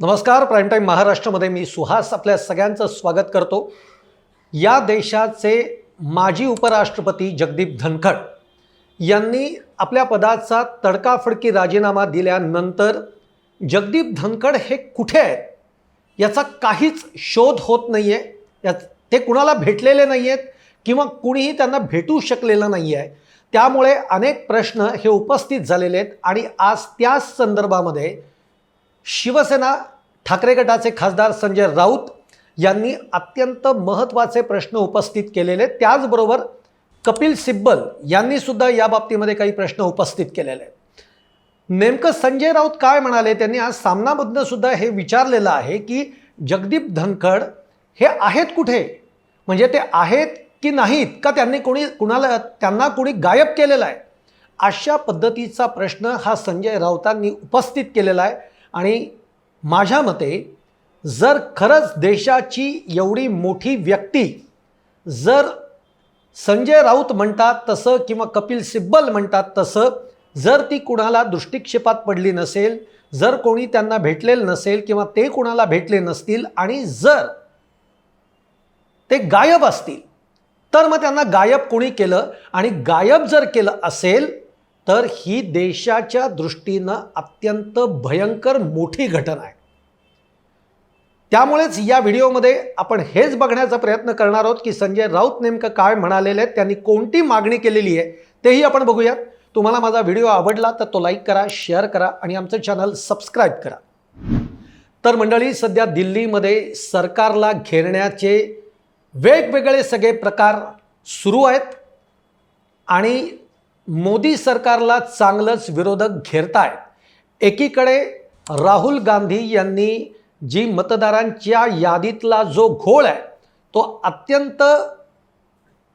नमस्कार prime time महाराष्ट्रामध्ये मी सुहास आपल्या सगळ्यांचं स्वागत करतो. या देशाचे माजी उपराष्ट्रपती जगदीप धनखड यांनी आपल्या पदाचा तडकाफडकी राजीनामा दिल्यानंतर जगदीप धनखड हे कुठे आहेत? याचा काहीच शोध होत नाही आहे या ते कुणाला भेटलेले नाही आहेत किंवा कुणीही त्यांना भेटू शकलेलं नाही आहे त्यामुळे अनेक प्रश्न हे उपस्थित झालेले आहेत आणि आज त्याच संदर्भामध्ये शिवसेना ठाकरे गटाचे खासदार संजय राऊत यांनी अत्यंत महत्त्वाचे प्रश्न उपस्थित केलेले. त्याचबरोबर कपिल सिब्बल यांनी सुद्धा या बाबतीमध्ये काही प्रश्न उपस्थित केलेले. नेमकं संजय राऊत काय म्हणाले? त्यांनी आज सामनामधनं सुद्धा हे विचारलेलं आहे की जगदीप धनखड हे आहेत कुठे? म्हणजे ते आहेत की नाहीत? का त्यांनी कोणी कुणाला त्यांना कोणी गायब केलेला आहे? अशा पद्धतीचा प्रश्न हा संजय राऊतांनी उपस्थित केलेला आहे. आणि माझ्या मते जर खरंच देशाची एवढी मोठी व्यक्ती जर संजय राऊत म्हणतात तसं किंवा कपिल सिब्बल म्हणतात तसं जर ती कुणाला दृष्टिक्षेपात पडली नसेल जर कोणी त्यांना भेटलेलं नसेल किंवा ते कुणाला भेटले नसतील आणि जर ते गायब असतील तर मग त्यांना गायब कोणी केलं? आणि गायब जर केलं असेल तर ही देशाच्या दृष्टीनं अत्यंत भयंकर मोठी घटना आहे. त्यामुळेच या व्हिडिओमध्ये आपण हेच बघण्याचा प्रयत्न करणार आहोत की संजय राऊत नेमकं काय म्हणालेले आहेत त्यांनी कोणती मागणी केलेली आहे तेही आपण बघूया तुम्हाला माझा व्हिडिओ आवडला तर तो लाईक करा शेअर करा आणि आमचं चॅनल सबस्क्राईब करा. तर मंडळी सध्या दिल्लीमध्ये सरकारला घेरण्याचे वेगवेगळे सगळे प्रकार सुरू आहेत आणि मोदी सरकारला चांगलंच विरोधक घेरतायत. एकीकडे राहुल गांधी यांनी जी मतदारांच्या यादीतला जो घोळ आहे तो अत्यंत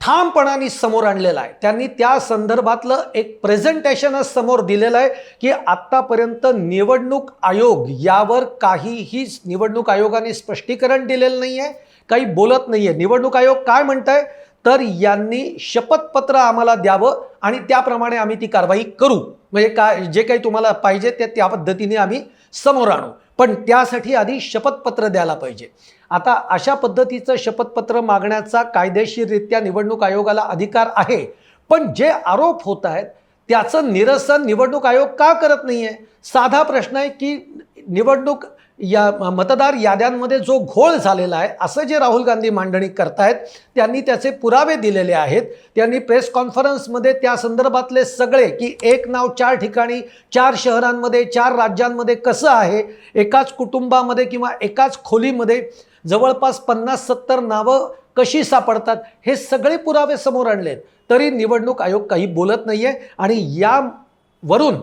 ठामपणाने समोर आणलेला आहे. त्यांनी त्या संदर्भातलं एक प्रेझेंटेशनच समोर दिलेलं आहे की आत्तापर्यंत निवडणूक आयोग यावर काहीही निवडणूक आयोगाने स्पष्टीकरण दिलेलं नाही आहे काही बोलत नाही आहे निवडणूक आयोग काय म्हणत आहे तर यांनी शपथपत्र आम्हाला द्यावं आणि त्याप्रमाणे आम्ही ती कारवाई करू. म्हणजे काय जे काही तुम्हाला पाहिजे ते त्या पद्धतीने आम्ही समोर आणू. पण त्यासाठी आधी शपथपत्र द्यायला पाहिजे. आता अशा पद्धतीचं शपथपत्र मागण्याचा कायदेशीररित्या निवडणूक आयोगाला अधिकार आहे. पण जे आरोप होत आहेत त्याचं निरसन निवडणूक आयोग का करत नाही आहे साधा प्रश्न आहे की निवडणूक या मतदार याद्यांमध्ये जो घोळ झालेला आहे असं जे राहुल गांधी मांडणी करतायत त्यांनी त्याचे पुरावे दिलेले आहेत. त्यांनी प्रेस कॉन्फरन्समध्ये त्या संदर्भातले सगळे की एक नाव चार ठिकाणी चार शहरांमध्ये चार राज्यांमध्ये कसं आहे एकाच कुटुंबामध्ये किंवा एकाच खोलीमध्ये जवळपास पन्नास सत्तर नावं कशी सापडतात हे सगळे पुरावे समोर आणलेत तरी निवडणूक आयोग काही बोलत नाही आहे आणि यावरून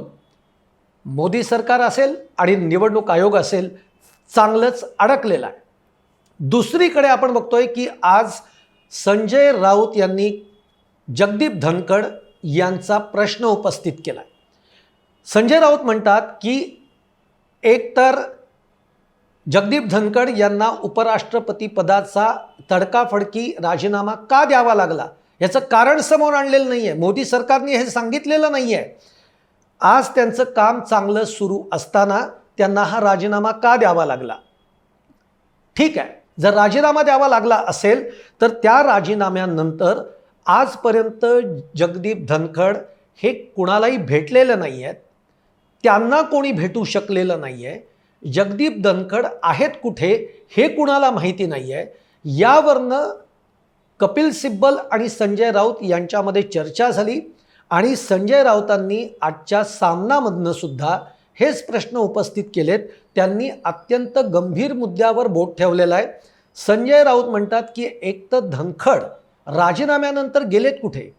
मोदी सरकार असेल आणि निवडणूक आयोग असेल चांगलंच अडकलेलं आहे. दुसरीकडे आपण बघतोय की आज संजय राऊत यांनी जगदीप धनखड यांचा प्रश्न उपस्थित केला संजय राऊत म्हणतात की एकतर जगदीप धनखड यांना उपराष्ट्रपती पदाचा तडकाफडकी राजीनामा का द्यावा लागला? याचं कारण समोर आणलेलं नाही आहे मोदी सरकारने हे सांगितलेलं नाही आहे आज त्यांचं काम चांगलं सुरू असताना त्यांना हा राजीनामा का द्यावा लागला? ठीक आहे. जर राजीनामा द्यावा लागला असेल तर त्या राजीनाम्यानंतर आजपर्यंत जगदीप धनखड हे कुणालाही भेटलेलं नाही आहेत त्यांना कोणी भेटू शकलेलं नाही आहे जगदीप धनखड आहेत कुठे हे कुणाला माहिती नाही आहे यावरनं कपिल सिब्बल आणि संजय राऊत यांच्यामध्ये चर्चा झाली आणि संजय राऊतांनी आजच्या सामनामधनं सुद्धा हेच प्रश्न उपस्थित केलेत. त्यांनी अत्यंत गंभीर मुद्द्यावर बोट ठेवलेला आहे. संजय राऊत म्हणतात की एक तर धनखड राजीनाम्यानंतर गेलेत कुठे?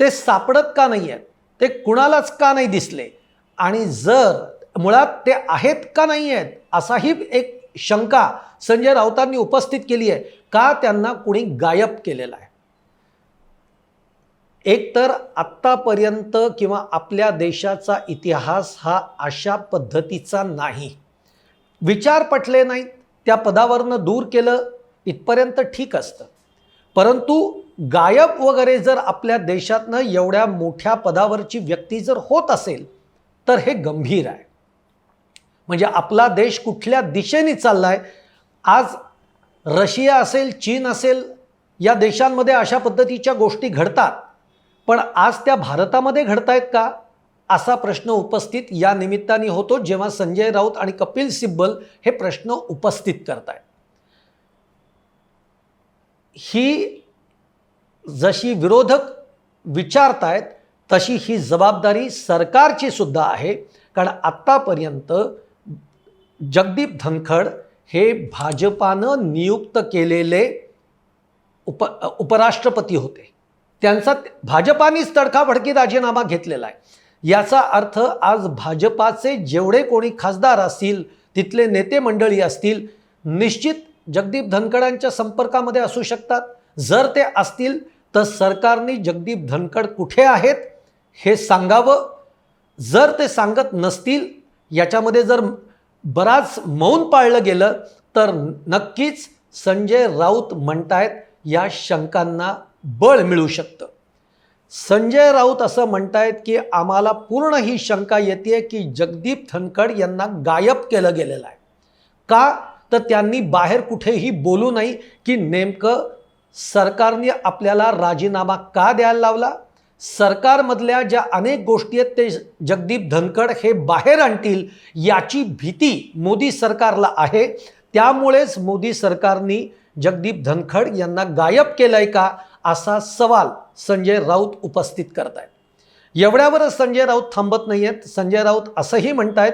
ते सापडत का नाही आहेत ते कुणालाच का नाही दिसले? आणि जर मुळात ते आहेत का नाही आहेत असाही एक शंका संजय राऊतांनी उपस्थित केली आहे. का त्यांना कुणी गायब केलेला आहे? एक तर आत्तापर्यंत किंवा आपल्या देशाचा इतिहास हा अशा पद्धतीचा नाही. विचार पटले नाहीत. त्या पदावरनं दूर केलं इथपर्यंत ठीक असतं. परंतु गायब वगैरे जर आपल्या देशातनं एवढ्या मोठ्या पदावरची व्यक्ती जर होत असेल तर हे गंभीर आहे. म्हणजे आपला देश कुठल्या दिशेने चालला आहे आज रशिया असेल चीन असेल या देशांमध्ये अशा पद्धतीच्या गोष्टी घडतात. पण आज त्या भारतामध्ये घडत आहेत का? असा प्रश्न उपस्थित या निमित्ताने होतो जेव्हा संजय राऊत आणि कपिल सिब्बल हे प्रश्न उपस्थित करत आहेत ही जशी विरोधक विचारतायत तशी ही जबाबदारी सरकारची सुद्धा आहे. कारण आत्तापर्यंत जगदीप धनखड हे भाजपानं नियुक्त केलेले उप उपराष्ट्रपती होते. त्यांचा भाजपानेच तडकाफडकी राजीनामा घेतलेला आहे. याचा अर्थ आज भाजपाचे जेवढे कोणी खासदार असतील तिथले नेते मंडळी असतील निश्चित जगदीप धनखडांच्या संपर्कामध्ये असू शकतात. जर ते असतील तर सरकारने जगदीप धनखड कुठे आहेत हे सांगावं. जर ते सांगत नसतील याच्यामध्ये जर बराच मौन पाळलं गेलं तर नक्कीच संजय राऊत म्हणतायत या शंकांना बळ मिळू शकतं. संजय राऊत असं म्हणतायत की आम्हाला पूर्ण ही शंका येते की जगदीप धनखड यांना गायब केलं गेलेलं आहे. का? तर त्यांनी बाहेर कुठेही बोलू नाही की नेमकं सरकारने आपल्याला राजीनामा का द्यायला लावला? सरकारमधल्या ज्या अनेक गोष्टी आहेत ते जगदीप धनखड हे बाहेर आणतील याची भीती मोदी सरकारला आहे. त्यामुळेच मोदी सरकारनी जगदीप धनखड यांना गायब केलंय का असा सवाल संजय राऊत उपस्थित करत आहेत एवढ्यावरच संजय राऊत थांबत नाही आहेत संजय राऊत असंही म्हणतायत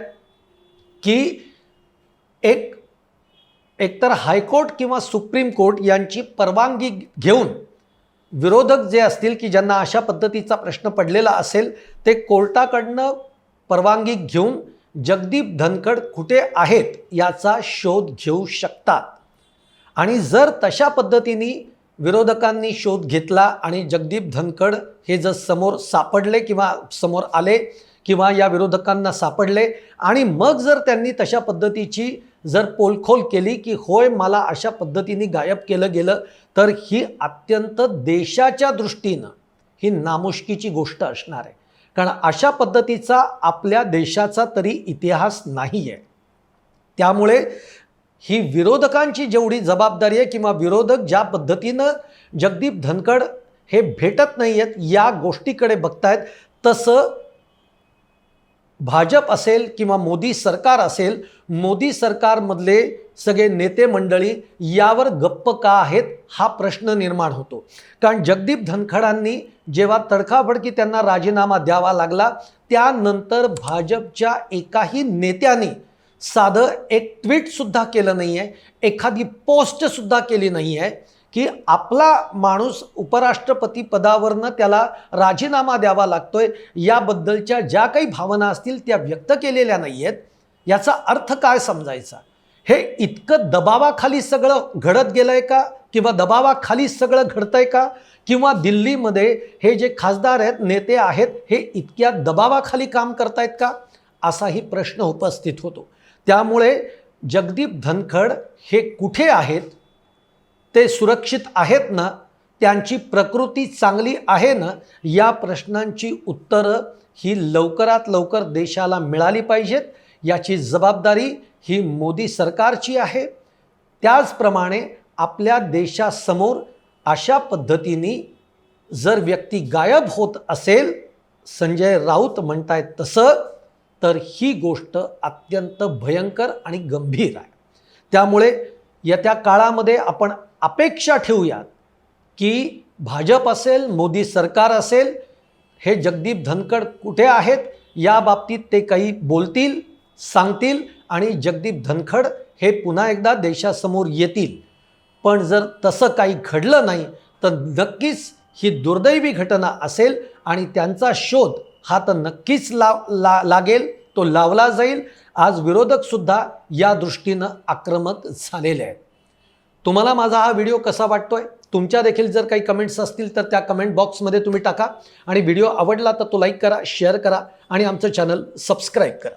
की एक एकतर हायकोर्ट किंवा सुप्रीम कोर्ट यांची परवानगी घेऊन विरोधक जे असतील की ज्यांना अशा पद्धतीचा प्रश्न पडलेला असेल ते कोर्टाकडनं परवानगी घेऊन जगदीप धनखड कुठे आहेत याचा शोध घेऊ शकतात. आणि जर तशा पद्धतीने विरोधकांनी शोध घेतला आणि जगदीप धनखड हे जर समोर सापडले किंवा समोर आले किंवा या विरोधकांना सापडले. आणि मग जर त्यांनी तशा पद्धतीची जर पोलखोल केली की होय मला अशा पद्धतीने गायब केलं गेलं तर ही अत्यंत देशाच्या दृष्टीनं ही नामुष्कीची गोष्ट असणार आहे. कारण अशा पद्धतीचा आपल्या देशाचा तरी इतिहास नाही आहे त्यामुळे ही विरोधकांची जेवढी जबाबदारी आहे किंवा विरोधक ज्या पद्धतीनं जगदीप धनखड हे भेटत नाही आहेत या गोष्टीकडे बघतायत तसं भाजप असेल किंवा मोदी सरकार असेल मोदी सरकारमधले सगळे नेते मंडळी यावर गप्प का आहेत हा प्रश्न निर्माण होतो. कारण जगदीप धनखडांनी जेव्हा तडकाफडकी त्यांना राजीनामा द्यावा लागला त्यानंतर भाजपच्या एकाही नेत्याने साधं एक ट्विटसुद्धा केलं नाही आहे एखादी पोस्टसुद्धा केली नाही आहे की आपला माणूस उपराष्ट्रपती पदावरनं त्याला राजीनामा द्यावा लागतोय याबद्दलच्या ज्या काही भावना असतील त्या व्यक्त केलेल्या नाही आहेत याचा अर्थ काय समजायचा? हे इतकं दबावाखाली सगळं घडत गेलं आहे का? किंवा दबावाखाली सगळं घडतंय का? किंवा दिल्लीमध्ये हे जे खासदार आहेत नेते आहेत हे इतक्या दबावाखाली काम करतायत का? असाही प्रश्न उपस्थित होतो. त्यामुळे जगदीप धनखड हे कुठे आहेत? ते सुरक्षित आहेत ना त्यांची प्रकृती चांगली आहे ना या प्रश्नांची उत्तरं ही लवकरात लवकर देशाला मिळाली पाहिजेत. याची जबाबदारी ही मोदी सरकारची आहे. त्याचप्रमाणे आपल्या देशासमोर अशा पद्धतीने जर व्यक्ती गायब होत असेल संजय राऊत म्हणतायत तसं तर ही गोष्ट अत्यंत भयंकर आणि गंभीर आहे. त्यामुळे येत्या काळामध्ये आपण अपेक्षा ठेवूयात की भाजप असेल मोदी सरकार असेल हे जगदीप धनखड कुठे आहेत या बाबतीत ते काही बोलतील सांगतील आणि जगदीप धनखड हे पुन्हा एकदा देशासमोर येतील. पण जर तसं काही घडलं नाही तर नक्कीच ही दुर्दैवी घटना असेल आणि त्यांचा शोध हा तर नक्कीच लाव ला लागेल तो लावला जाईल. आज विरोधकसुद्धा या दृष्टीनं आक्रमक झालेले आहेत. तुम्हाला माझा हा व्हिडिओ कसा वाटतोय? तुमच्या देखील जर काही कमेंट्स असतील तर त्या कमेंट बॉक्समध्ये तुम्ही टाका. आणि व्हिडिओ आवडला तर तो लाईक करा शेअर करा आणि आमचं चॅनल सबस्क्राईब करा.